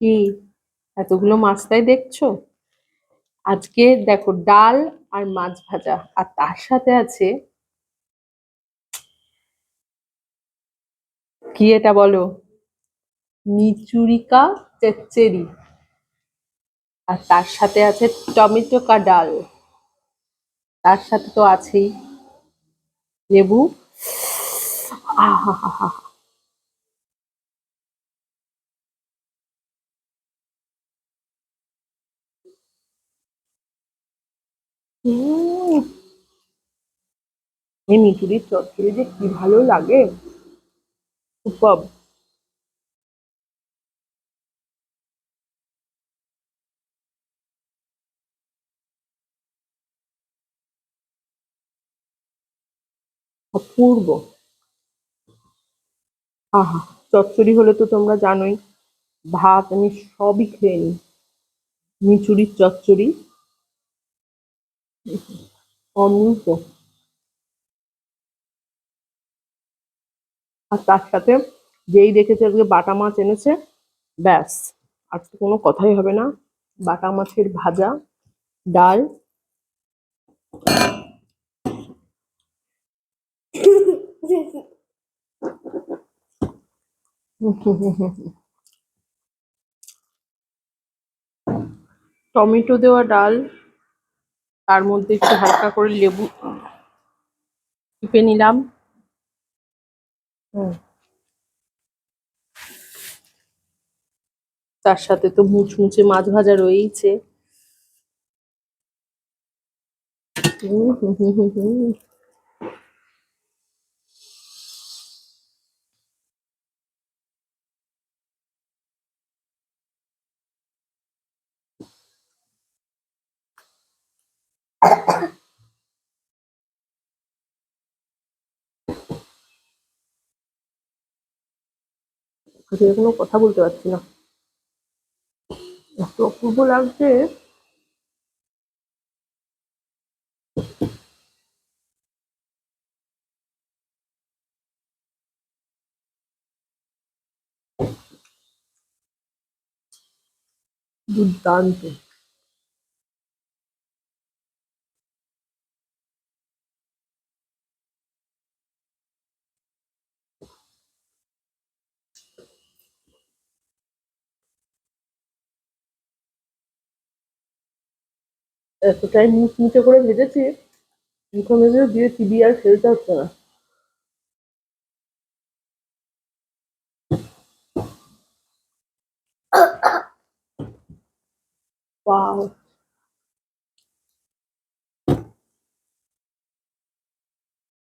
কি? এতগুলো মাছ তাই দেখছ? আজকে দেখো ডাল আর মাছ ভাজা। আর তার সাথে আছে কি এটা বলো? মিচুরিকা চেচেরি আর তার সাথে আছে টমেটো কা ডাল। তার সাথে তো আছেই। লেবু। আহা উম, এই মিচুরির চচ্চড়ি যে কি ভালো লাগে। সুপার অপূর্ব। আহা, চচ্চড়ি হলে তো তোমরা জানোই, ভাত আমি সবই খেয়ে নিই। মিচুরির চচ্চড়ি অমৃত আর তার সাথে যেই দেখেছে আজকে বাটা মাছ এনেছে, ব্যাস, আর তো কোনো কথাই হবে না। বাটা মাছের ভাজা, ডাল। টমেটো দেওয়া ডাল। তার মধ্যে একটু হালকা করে লেবু চিপে নিলাম। হুম, তার সাথে তো মুচমুচে মাছ ভাজা রয়েইছে। হুম হুম হুম হুম। হুম। কোনো কথা বলতে পারছি না এত অপূর্ব লাগছে দুর্দান্ত এতটাই মুচমুচে করে ভেজেছি মুখে দিয়ে চিবিয়ে আর ফেলতে হচ্ছে না। ওয়াও